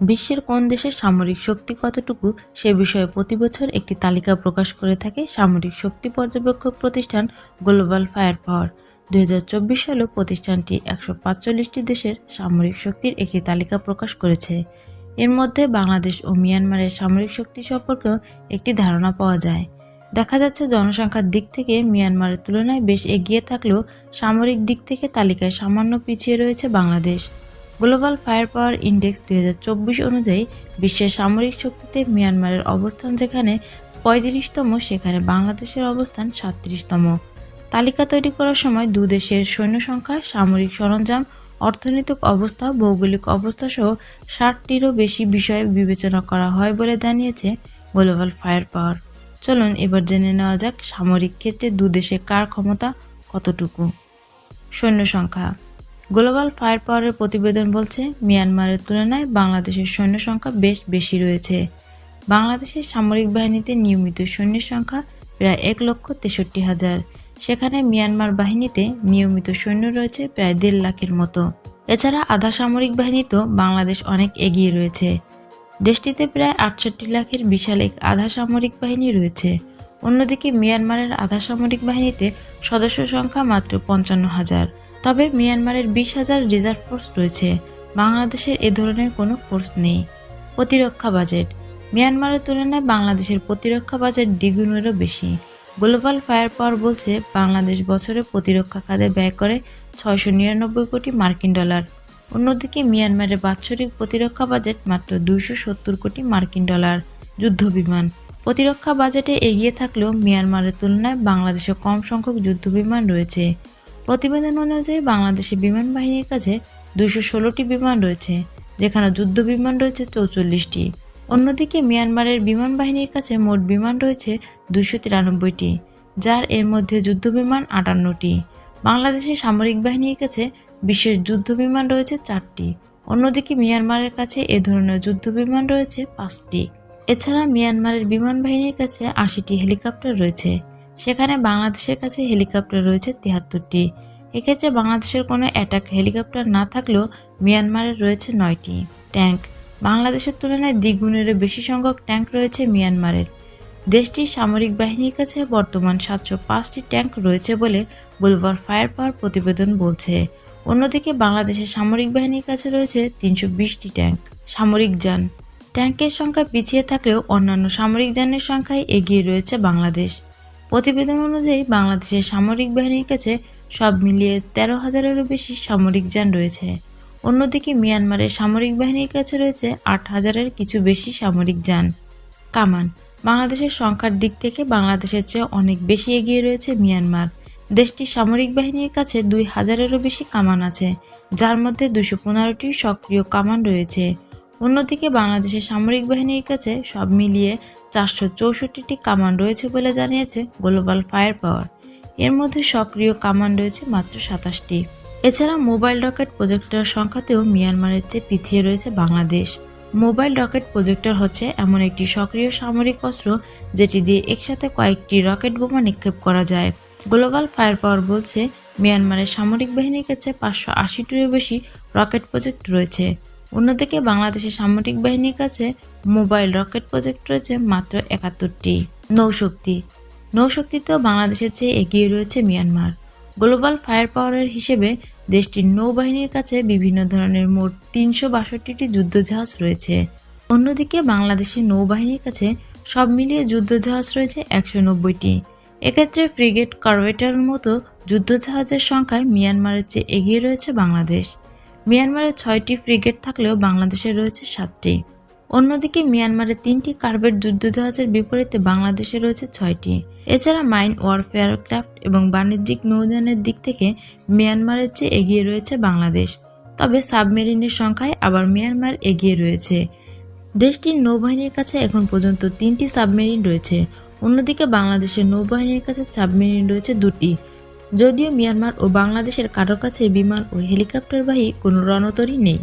বিশ্বের কোন দেশের সামরিক শক্তি কতটুকু সে বিষয়ে প্রতি বছর একটি তালিকা প্রকাশ করে থাকে সামরিক শক্তি পর্যবেক্ষক প্রতিষ্ঠান গ্লোবাল ফায়ার পাওয়ার দু হাজার চব্বিশ সালে প্রতিষ্ঠানটি একশো পাঁচচল্লিশটি দেশের সামরিক শক্তির একটি তালিকা প্রকাশ করেছে। এর মধ্যে বাংলাদেশ ও মিয়ানমারের সামরিক শক্তি সম্পর্কেও একটি ধারণা পাওয়া যায়। দেখা যাচ্ছে জনসংখ্যার দিক থেকে মিয়ানমারের তুলনায় বেশ এগিয়ে থাকলেও সামরিক দিক থেকে তালিকায় সামান্য পিছিয়ে রয়েছে Bangladesh. Global fire power index দু হাজার চব্বিশ অনুযায়ী বিশ্বের সামরিক শক্তিতে মিয়ানমারের অবস্থান যেখানে পঁয়ত্রিশতম, সেখানে বাংলাদেশের অবস্থান সাতত্রিশতম। তালিকা তৈরি করার সময় দু দেশের সৈন্য সংখ্যা, সামরিক সরঞ্জাম, অর্থনৈতিক অবস্থা, ভৌগোলিক অবস্থা সহ ষাটটিরও বেশি বিষয় বিবেচনা করা হয় বলে জানিয়েছে গ্লোবাল ফায়ার পাওয়ার চলুন এবার জেনে নেওয়া যাক সামরিক ক্ষেত্রে দু দেশে কার ক্ষমতা কতটুকু। সৈন্য সংখ্যা। গ্লোবাল ফায়ার পাওয়ারের প্রতিবেদন বলছে, মিয়ানমারের তুলনায় বাংলাদেশের সৈন্য সংখ্যা বেশ বেশি রয়েছে। বাংলাদেশের সামরিক বাহিনীতে নিয়মিত সৈন্যের সংখ্যা প্রায় এক লক্ষ তেষট্টি হাজার। সেখানে মিয়ানমার বাহিনীতে নিয়মিত সৈন্য রয়েছে প্রায় দেড় লাখের মতো। এছাড়া আধা সামরিক বাহিনীতেও বাংলাদেশ অনেক এগিয়ে রয়েছে। দেশটিতে প্রায় আটষট্টি লাখের বিশাল এক আধা সামরিক বাহিনী রয়েছে। অন্যদিকে মিয়ানমারের আধা সামরিক বাহিনীতে সদস্য সংখ্যা মাত্র পঞ্চান্ন হাজার। তবে মিয়ানমারের বিশ হাজার রিজার্ভ ফোর্স রয়েছে। বাংলাদেশের এ ধরনের কোনো ফোর্স নেই। প্রতিরক্ষা বাজেট। মিয়ানমারের তুলনায় বাংলাদেশের প্রতিরক্ষা বাজেট দ্বিগুণেরও বেশি। গ্লোবাল ফায়ার পাওয়ার বলছে, বাংলাদেশ বছরে প্রতিরক্ষা খাতে ব্যয় করে ছয়শো নিরানব্বই কোটি মার্কিন ডলার। অন্যদিকে মিয়ানমারের বাৎসরিক প্রতিরক্ষা বাজেট মাত্র দুইশো সত্তর কোটি মার্কিন ডলার। যুদ্ধবিমান প্রতিরক্ষা বাজেটে এগিয়ে থাকলেও মিয়ানমারের তুলনায় বাংলাদেশে কম সংখ্যক যুদ্ধবিমান রয়েছে। প্রতিবেদন অনুযায়ী বাংলাদেশের বিমান বাহিনীর কাছে দুইশো ষোলোটি বিমান রয়েছে, যেখানে যুদ্ধ বিমান রয়েছে চৌচল্লিশটি। অন্যদিকে মিয়ানমারের বিমান বাহিনীর কাছে মোট বিমান রয়েছে দুশো তিরানব্বইটি, যার এর মধ্যে যুদ্ধ বিমান আটান্নটি। বাংলাদেশের সামরিক বাহিনীর কাছে বিশেষ যুদ্ধ বিমান রয়েছে চারটি। অন্যদিকে মিয়ানমারের কাছে এ ধরনের যুদ্ধ বিমান রয়েছে পাঁচটি। এছাড়া মিয়ানমারের বিমান বাহিনীর কাছে আশিটি হেলিকপ্টার রয়েছে। সেখানে বাংলাদেশের কাছে হেলিকপ্টার রয়েছে তিয়াত্তরটি এক্ষেত্রে বাংলাদেশের কোনো অ্যাটাক হেলিকপ্টার না থাকলেও মিয়ানমারের রয়েছে নয়টি ট্যাঙ্ক। বাংলাদেশের তুলনায় দ্বিগুণেরও বেশি সংখ্যক ট্যাঙ্ক রয়েছে মিয়ানমারের। দেশটির সামরিক বাহিনীর কাছে বর্তমান সাতশো পাঁচটি ট্যাঙ্ক রয়েছে বলে বুলভার ফায়ার পাওয়ার প্রতিবেদন বলছে। অন্যদিকে বাংলাদেশের সামরিক বাহিনীর কাছে রয়েছে তিনশো বিশটি ট্যাঙ্ক। সামরিক যান। ট্যাঙ্কের সংখ্যা পিছিয়ে থাকলেও অন্যান্য সামরিক যানের সংখ্যায় এগিয়ে রয়েছে বাংলাদেশ। প্রতিবেদন অনুযায়ী বাংলাদেশের সামরিক বাহিনীর কাছে সব মিলিয়ে তেরো হাজারেরও বেশি সামরিক যান রয়েছে। অন্যদিকে মিয়ানমারের সামরিক বাহিনীর কাছে রয়েছে আট হাজারের কিছু বেশি সামরিক যান। কামান, বাংলাদেশের সংখ্যার দিক থেকে বাংলাদেশের চেয়ে অনেক বেশি এগিয়ে রয়েছে মিয়ানমার। দেশটির সামরিক বাহিনীর কাছে দুই হাজারেরও বেশি কামান আছে, যার মধ্যে দুশো পনেরোটি সক্রিয় কামান রয়েছে। অন্যদিকে বাংলাদেশের সামরিক বাহিনীর কাছে সব মিলিয়ে চারশো চৌষট্টিটি কামান রয়েছে বলে জানিয়েছে গ্লোবাল ফায়ার পাওয়ার। এর মধ্যে সক্রিয় কামান রয়েছে মাত্র সাতাশটি। এছাড়া মোবাইল রকেট প্রজেক্টর সংখ্যাতেও মিয়ানমারের চেয়ে পিছিয়ে রয়েছে বাংলাদেশ। মোবাইল রকেট প্রজেক্টর হচ্ছে এমন একটি সক্রিয় সামরিক অস্ত্র যেটি দিয়ে একসাথে কয়েকটি রকেট বোমা নিক্ষেপ করা যায়। গ্লোবাল ফায়ার পাওয়ার বলছে, মিয়ানমারের সামরিক বাহিনীর কাছে পাঁচশো আশিটিরও বেশি রকেট প্রজেক্ট রয়েছে। অন্যদিকে বাংলাদেশের সামরিক বাহিনীর কাছে মোবাইল রকেট প্রজেক্ট রয়েছে মাত্র একাত্তরটি নৌশক্তি। নৌশক্তিতেও বাংলাদেশের চেয়ে এগিয়ে রয়েছে মিয়ানমার। গ্লোবাল ফায়ার পাওয়ারের হিসেবে দেশটির নৌবাহিনীর কাছে বিভিন্ন ধরনের মোট তিনশো বাষট্টিটি যুদ্ধজাহাজ রয়েছে। অন্যদিকে বাংলাদেশের নৌবাহিনীর কাছে সব মিলিয়ে যুদ্ধজাহাজ রয়েছে একশো নব্বইটি। এক্ষেত্রে ফ্রিগেট করভেটারের মতো যুদ্ধজাহাজের সংখ্যায় মিয়ানমারের চেয়ে এগিয়ে রয়েছে বাংলাদেশ। মিয়ানমারের ছয়টি ফ্রিগেট থাকলেও বাংলাদেশে রয়েছে সাতটি। অন্যদিকে মিয়ানমারে তিনটি কার্বেট যুদ্ধজাহাজের বিপরীতে বাংলাদেশে রয়েছে ছয়টি। এছাড়া মাইন ওয়ারফেয়ার ক্রাফট এবং বাণিজ্যিক নৌযানের দিক থেকে মিয়ানমারের চেয়ে এগিয়ে রয়েছে বাংলাদেশ। তবে সাবমেরিনের সংখ্যায় আবার মিয়ানমার এগিয়ে রয়েছে। দেশটির নৌবাহিনীর কাছে এখন পর্যন্ত তিনটি সাবমেরিন রয়েছে। অন্যদিকে বাংলাদেশের নৌবাহিনীর কাছে সাবমেরিন রয়েছে দুটি। যদিও মিয়ানমার ও বাংলাদেশের কারও কাছে বিমান ও হেলিকপ্টারবাহী কোনো রণতরী নেই।